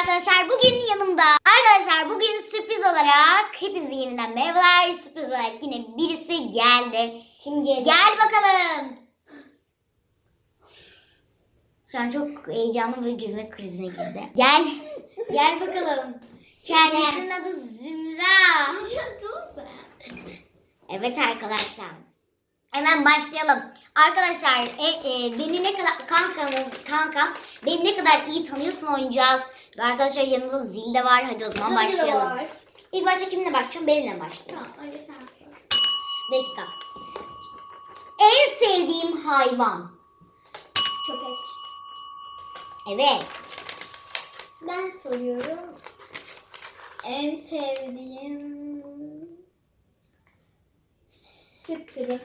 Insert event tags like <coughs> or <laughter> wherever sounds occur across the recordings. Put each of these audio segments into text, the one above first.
arkadaşlar. Bugün yanımda. Arkadaşlar bugün sürpriz olarak hepinize yeniden merhabalar. Sürpriz olarak yine birisi geldi. Kim geldi? Gel bakalım. Şu an çok heyecanlı ve gülme krizine girdi. Gel. Gel bakalım. Kendisinin adı Zümra. <laughs> Evet arkadaşlar. Hemen başlayalım. Arkadaşlar e, e, beni ne kadar kankamız kankam beni ne kadar iyi tanıyorsun oynayacağız. Ve arkadaşlar yanımızda zil de var. Hadi o zaman başlayalım. İlk başta kimle başlayalım? Benimle başlayalım. Tamam önce sen söyle. Dakika. En sevdiğim hayvan. Köpek. Evet. Ben soruyorum. En sevdiğim süt türü.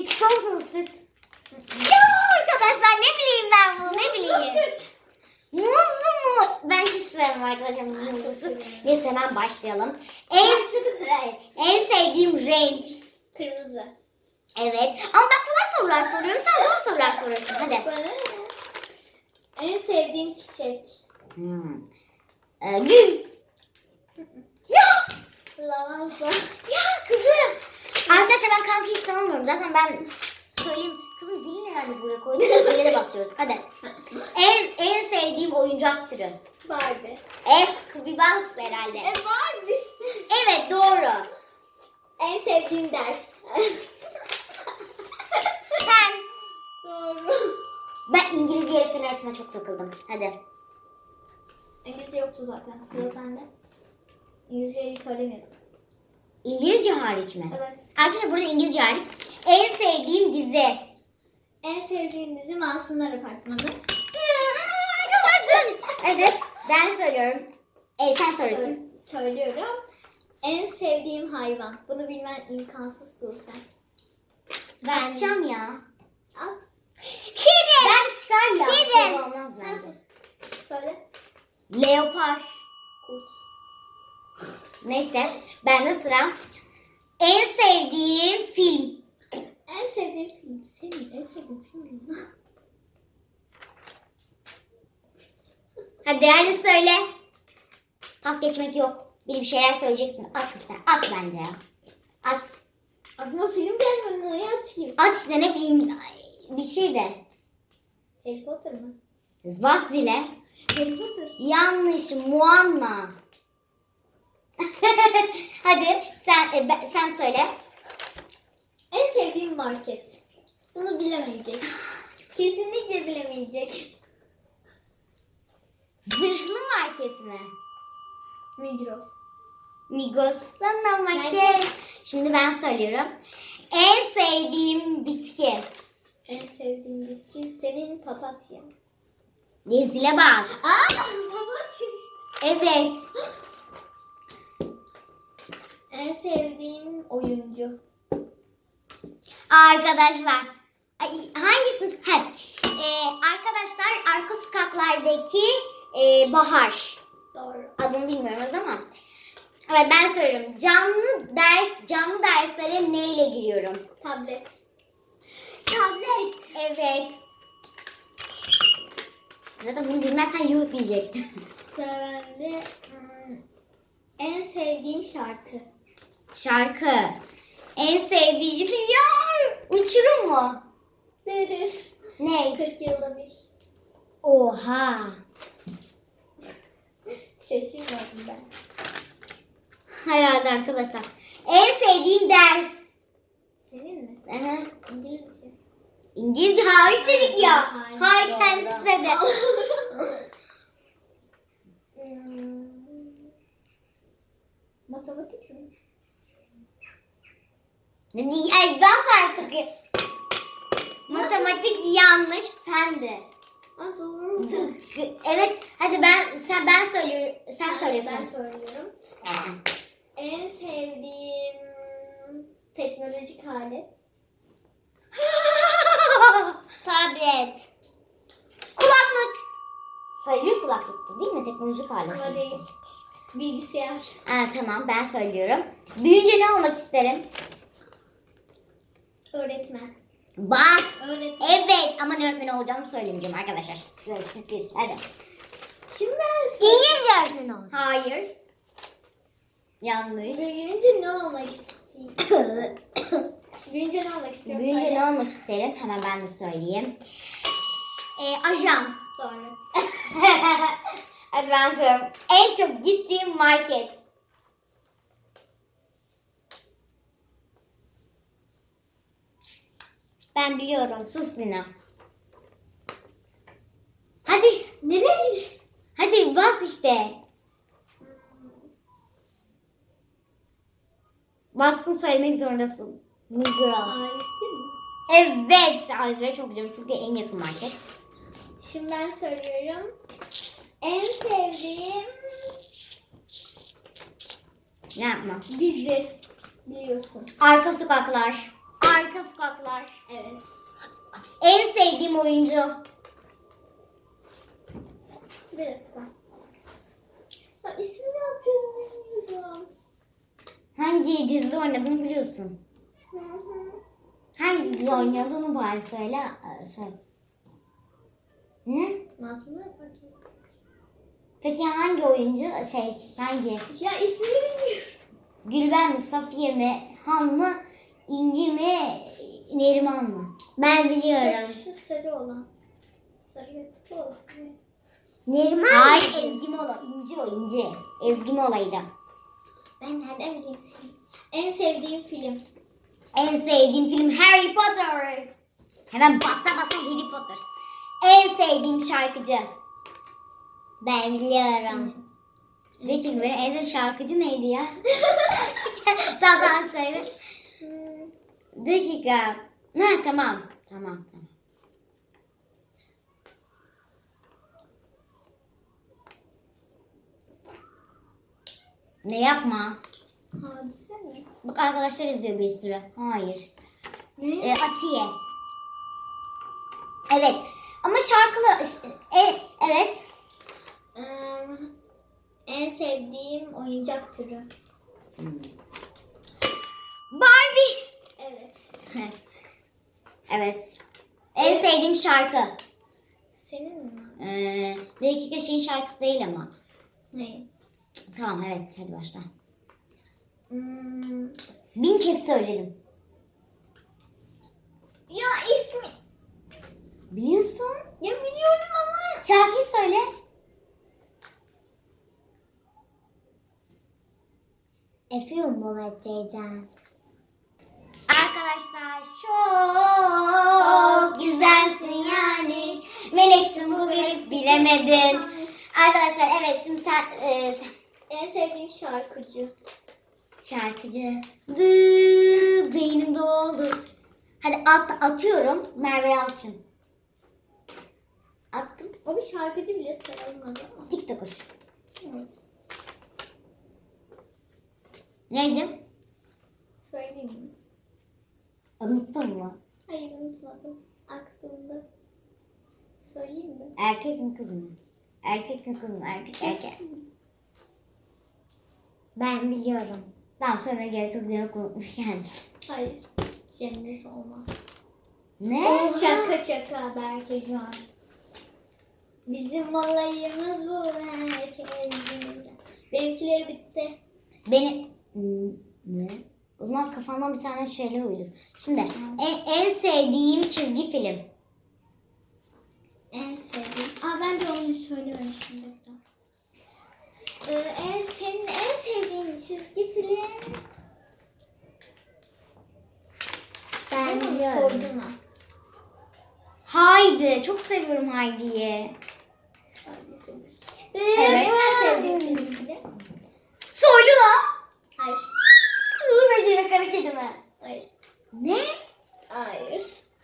E, çikolatalı süt. Ya arkadaşlar ne bileyim ben bunu ne bileyim. süt. Muzlu mu? Ben hiç sevmem arkadaşlar muzlu süt. Neyse hemen başlayalım. En, en sevdiğim renk. Kırmızı. Evet. Ama ben kolay sorular soruyorum. Sen zor sorular soruyorsun. Hadi. Bana ne? En sevdiğim çiçek. Hmm. Ee, gül. <laughs> Ya! Lavanta. Ya kızım. Arkadaşlar ben kanka hiç tanımıyorum. Zaten ben söyleyeyim. Kızım zili neden biz buraya koyduk? Zile de basıyoruz. Hadi. En, en sevdiğim oyuncak türü. Barbie. Eh bir bas herhalde. E varmış. Evet doğru. En sevdiğim ders. <laughs> Sen. Doğru. Ben İngilizce elfin arasında çok takıldım. Hadi. İngilizce yoktu zaten. Sıra sende. İngilizceyi söylemiyordum. İngilizce hariç mi? Evet. Arkadaşlar burada İngilizce hariç. En sevdiğim dizi. En sevdiğim dizi Masumlar Apartmanı. Arkadaşlar. Hadi ben söylüyorum. E, sen soruyorsun. Sö- söylüyorum. En sevdiğim hayvan. Bunu bilmen imkansız sen. Ben atacağım ya. At. Kedi. Ben çıkar ya. Kedi olmaz Sen bence. sus. Söyle. Leopar. Kurt. Neyse. Ben de sıra. En sevdiğim film. En sevdiğim film. Senin en sevdiğin film ne? Hadi hadi söyle. Pas geçmek yok. Bir bir şeyler söyleyeceksin. At işte. At bence. At. Aklıma film gelmedi. Ne atayım? At işte ne bileyim ay, bir şey de. Harry Potter mı? Bas zile. Harry Potter. Yanlış Muamma. <laughs> Hadi sen e, ben- sen söyle. En sevdiğim market. Bunu bilemeyecek. Kesinlikle bilemeyecek. Zırhlı market mi? Migros. Migros sana market. Şimdi ben söylüyorum. En sevdiğim bitki. En sevdiğim bitki senin papatya. Ne zile bas. Aa, <laughs> papatya işte. Evet. En sevdiğim oyuncu. Arkadaşlar. Ay, hangisi? He. Ee, arkadaşlar arka sokaklardaki e, Bahar. Doğru. Adını bilmiyoruz ama. Evet ben söylüyorum. Canlı ders, canlı derslere neyle giriyorum? Tablet. Tablet. Evet. Zaten bunu bilmezsen yuh diyecektim. Sıra bende. Hmm, En sevdiğim şarkı. Şarkı. En sevdiğim ya uçurum mu? Dırır. Ne? 40 yılda bir. Oha. Şaşırmadım ben. Herhalde arkadaşlar. En sevdiğim ders. Senin mi? Aha. İngilizce. İngilizce hariç dedik ya. Doğru. kendisi dedi. <laughs> Hmm, Matematik Ay bas artık. Matematik yanlış fendi. Aa doğru. Evet hadi ben sen ben söylüyorum sen söylüyorsun. Ben söylüyorum. En sevdiğim teknolojik alet. <laughs> Tablet. Kulaklık. Sayılıyor kulaklık değil mi? Teknolojik alet. Ama değil. Bilgisayar. Ha, tamam ben söylüyorum. Büyüyünce ne olmak isterim? Öğretmen. Bas. Öğretmen. Evet ama ne öğretmeni olacağımı söylemeyeceğim arkadaşlar. Size Sürpriz. Hadi. Şimdi ben İngilizce öğretmeni olacağım. Hayır. Yanlış. büyüyünce ne olmak istiyorum? <coughs> büyüyünce ne olmak istiyorum? Büyüyünce ne olmak isterim? Hemen ben de söyleyeyim. Ee, ajan. Doğru. <laughs> Hadi ben söylüyorum. En çok gittiğim market. Ben biliyorum. Sus Lina. Hadi nereye gidiyorsun? Hadi bas işte. Bastın söylemek zorundasın. Migros. Evet. Ayzbe çok güzel. Çünkü en yakın market. Şimdi ben soruyorum. En sevdiğim Ne yapma? dizi biliyorsun. Arka sokaklar. Arka sokaklar. Evet. En sevdiğim oyuncu. Bir dakika. İsmini hatırlamıyorum. Hangi dizide oynadığını biliyorsun. Hı hı. Hangi dizide oynadığını bari söyle. Ee, söyle. Ne? Masumlar Parkı. Peki hangi oyuncu? Şey hangi? Ya ismini bilmiyorum. Gülben mi? Safiye mi? Han mı? İnci mi? Neriman mı? Ben Saçı sarı olan. Sarı kısa olan. Neriman Hayır Ezgi Mola. İnci o İnci. Ezgi Mola'ydı. Ben nereden bileyim seni? En sevdiğim film. En sevdiğim film Harry Potter. Hemen basa basa Harry Potter. En sevdiğim şarkıcı. Ben biliyorum. Peki benim en sevdiğim şarkıcı neydi ya? <laughs> tamam ben söyle. Hmm, Dakika. Ha tamam. Tamam tamam. Ne yapma. hadise mi? Bak arkadaşlar izliyor bir sürü. Hayır. Ne? E, Atiye. Evet. Ama şarkılı. E, evet. Ee, en sevdiğim oyuncak türü. Barbie. Evet. Evet. En sevdiğim şarkı. Senin mi? Ee, dakika şeyin şarkısı değil ama. Ne? Tamam evet hadi başla. Hmm, Bin kez söyledim. ya ismi. Biliyorsun. Ya biliyorum ama. Şarkıyı söyle. Efendim Mehmet teyzem. Arkadaşlar çok güzelsin yani. Meleksin bu garip bilemedin. Arkadaşlar evet şimdi sen, e, sen- En sevdiğim şarkıcı. şarkıcı. Dı, beynim doldu. Hadi at, atıyorum Merve Yalçın. Attım. O bir şarkıcı bile sayılmadı ama. TikToker. Evet. Neydi? Söyleyeyim mi? Unuttun mu? Hayır unutmadım. Aklımda. Söyleyeyim mi? Erkek mi kız mı? Erkek mi kız mı? Erkek erkek. Ben biliyorum. Tamam söyleme gerek yok. Zeynep unutmuş kendisi. Hayır. Cennet olmaz. Ne? Şaka şaka belki şu an. Bizim olayımız bu. Herkes. Benimkileri bitti. Beni... Hmm, Ne? O zaman kafamdan bir tane şeyler uydur. Şimdi en, en sevdiğim çizgi film. En sevdiğim. Aa ben de onu söylememiştim. Ee, en, senin en sevdiğin çizgi film. Ben biliyorum. Haydi. Çok seviyorum Haydi'yi. Hangisi? Evet. En sevdiğim çizgi film. Soylu la. Hayır. Uğur Böceği ve Kara Kedi mi? Hayır. Ne? Hayır.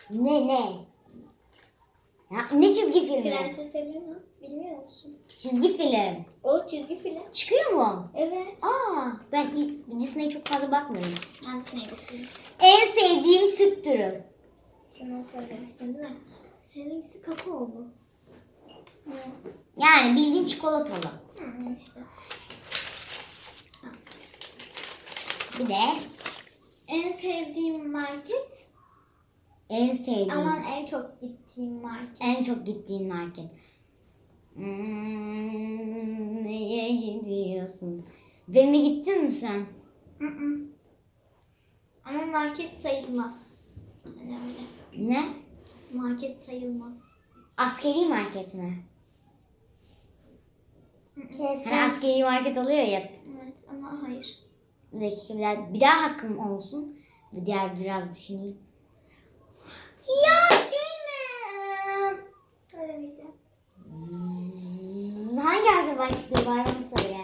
Ne ne? Ya, ne çizgi filmi? Prenses Elena. Bilmiyor musun? Çizgi film. O çizgi film. Çıkıyor mu? Evet. Aa, ben Disney'e çok fazla bakmıyorum. Hangisine bakayım? En sevdiğim süt türü. Şunu söylemiştin değil mi? Seninkisi kakao mu? Yani bildiğin çikolatalı. Hı, işte. Bir de En sevdiğim market En sevdiğin. Aman en çok gittiğim market. En çok gittiğin market. Hmm, neye gidiyorsun? Demi gittin mi sen? Hı hı. Ama market sayılmaz. Yani öyle. Ne? Market sayılmaz. Askeri market mi? Hani Kesin. askeri market oluyor ya. Evet ama hayır. Bir dakika bir daha, hakkım olsun. Bir Diğer biraz düşüneyim. Ya şey mi? Söylemeyeceğim. Hangi harfe başlıyor? Bari onu söyle.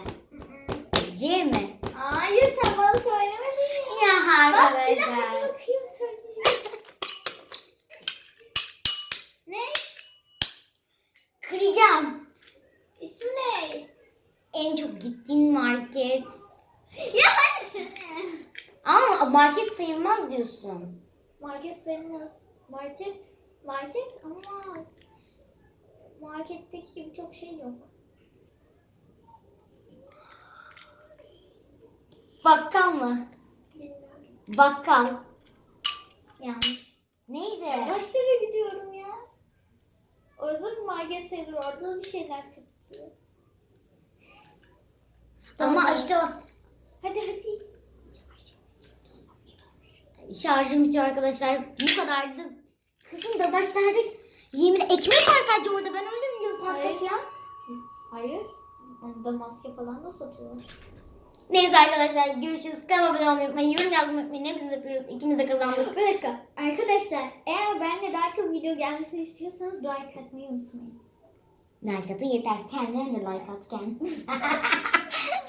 C mi? Hayır sen bana söylemedin. Ya Bas silah hadi arkadaşlar. bakayım söyleyeceğim. ne? Kıracağım. İsmi ne? En çok gittiğin market. Ya hadi söyle. Ama market sayılmaz diyorsun. Market sayılmaz. Market, market ama marketteki gibi çok şey yok. Bakkal mı? Bilmiyorum. Bakkal. Yanlış. Neydi? Başlara gidiyorum ya. O yüzden market sayılır. Orada bir şeyler satılıyor. Ama işte o Hadi hadi. şarjım bitiyor arkadaşlar. Bu kadardı. Kızım dadaşlarda yemin ekmek var sadece orada. Ben öyle biliyorum pastak ya. Hayır. Onda maske falan da satıyorlar. Neyse arkadaşlar görüşürüz. Kanalıma abone olmayı unutmayın. Yorum yazmayı unutmayın. Hepimiz yapıyoruz. İkimiz de kazandık. Bir dakika. Arkadaşlar eğer benimle daha çok video gelmesini istiyorsanız like atmayı unutmayın. Like atın yeter. Kendine de like at kendine. <laughs>